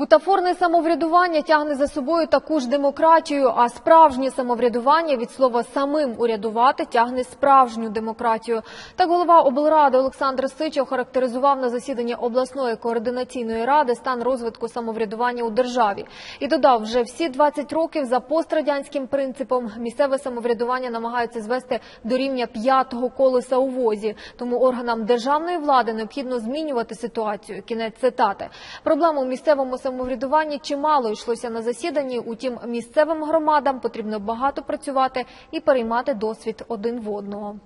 Бутафорне самоврядування тягне за собою таку ж демократію, а справжнє самоврядування від слова самим урядувати тягне справжню демократію. Так голова облради Олександр Сичов характеризував на засіданні обласної координаційної ради стан розвитку самоврядування у державі і додав, вже всі 20 років за пострадянським принципом місцеве самоврядування намагаються звести до рівня п'ятого колеса у возі. Тому органам державної влади необхідно змінювати ситуацію. Кінець цитати. Проблему місцевому самоврядуванні чимало йшлося на засіданні. Утім, місцевим громадам потрібно багато працювати і переймати досвід один в одного.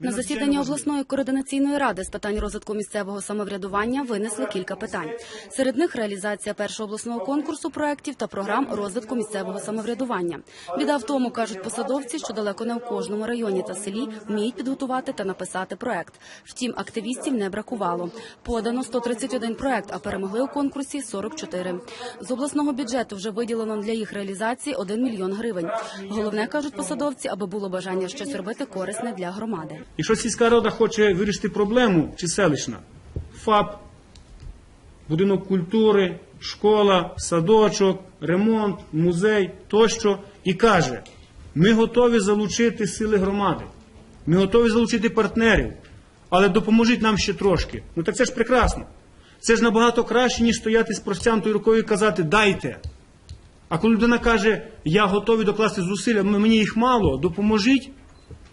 На засіданні обласної координаційної ради з питань розвитку місцевого самоврядування винесли кілька питань. Серед них реалізація першого обласного конкурсу проєктів та програм розвитку місцевого самоврядування. Біда в тому, кажуть посадовці, що далеко не в кожному районі та селі вміють підготувати та написати проект. Втім, активістів не бракувало. Подано 131 проект, а перемогли у конкурсі 44. З обласного бюджету вже виділено для їх реалізації 1 мільйон гривень. Головне кажуть посадовці, аби було бажання щось робити корисне для громади. Якщо сільська рада хоче вирішити проблему чи селищна, ФАП, будинок культури, школа, садочок, ремонт, музей тощо, і каже: ми готові залучити сили громади, ми готові залучити партнерів, але допоможіть нам ще трошки. Ну так це ж прекрасно. Це ж набагато краще, ніж стояти з простянтою рукою і казати дайте. А коли людина каже, я готовий докласти зусилля, мені їх мало, допоможіть,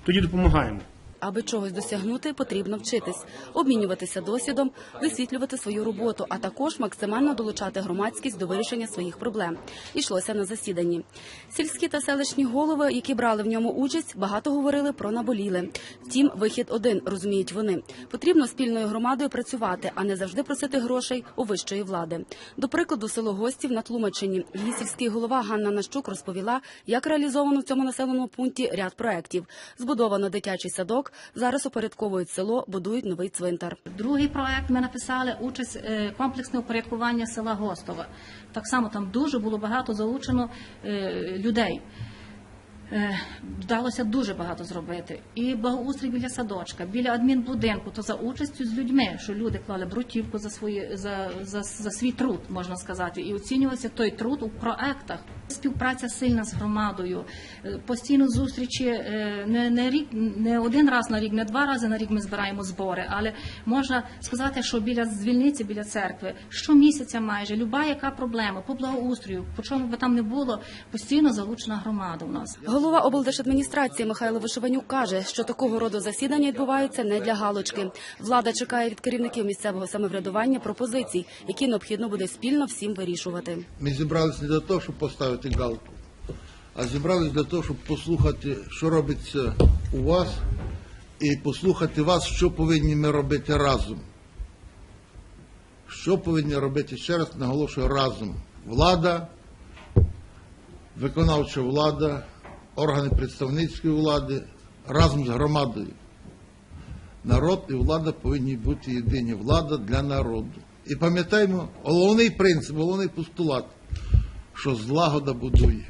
тоді допомагаємо. Аби чогось досягнути, потрібно вчитись, обмінюватися досвідом, висвітлювати свою роботу, а також максимально долучати громадськість до вирішення своїх проблем. Ішлося на засіданні. Сільські та селищні голови, які брали в ньому участь, багато говорили про наболіле. Втім, вихід один розуміють вони. Потрібно спільною громадою працювати, а не завжди просити грошей у вищої влади. До прикладу, село гостів на Тлумачині. Її сільський голова Ганна Нащук розповіла, як реалізовано в цьому населеному пункті ряд проєктів. Збудовано дитячий садок. Зараз упорядковують село, будують новий цвинтар. Другий проект ми написали участь е, комплексне упорядкування села Гостова. Так само там дуже було багато залучено е, людей. Е, Вдалося дуже багато зробити. І благоустрій біля садочка, біля адмінбудинку, то за участю з людьми, що люди клали брутівку за свої за, за, за свій труд, можна сказати, і оцінювався той труд у проектах. Співпраця сильна з громадою, е, постійно зустрічі е, не, не рік, не один раз на рік, не два рази на рік ми збираємо збори, але можна сказати, що біля дзвільниці, біля церкви, щомісяця майже люба яка проблема по благоустрою, по чому би там не було, постійно залучена громада у нас. Голова облдержадміністрації Михайло Вишиванюк каже, що такого роду засідання відбуваються не для галочки. Влада чекає від керівників місцевого самоврядування пропозицій, які необхідно буде спільно всім вирішувати. Ми зібралися не для того, щоб поставити галку, а зібралися для того, щоб послухати, що робиться у вас, і послухати вас, що повинні ми робити разом. Що повинні робити ще раз, наголошую, разом. Влада, виконавча влада, органи представницької влади разом з громадою. Народ і влада повинні бути єдині. Влада для народу. І пам'ятаємо, головний принцип, головний постулат, що злагода будує.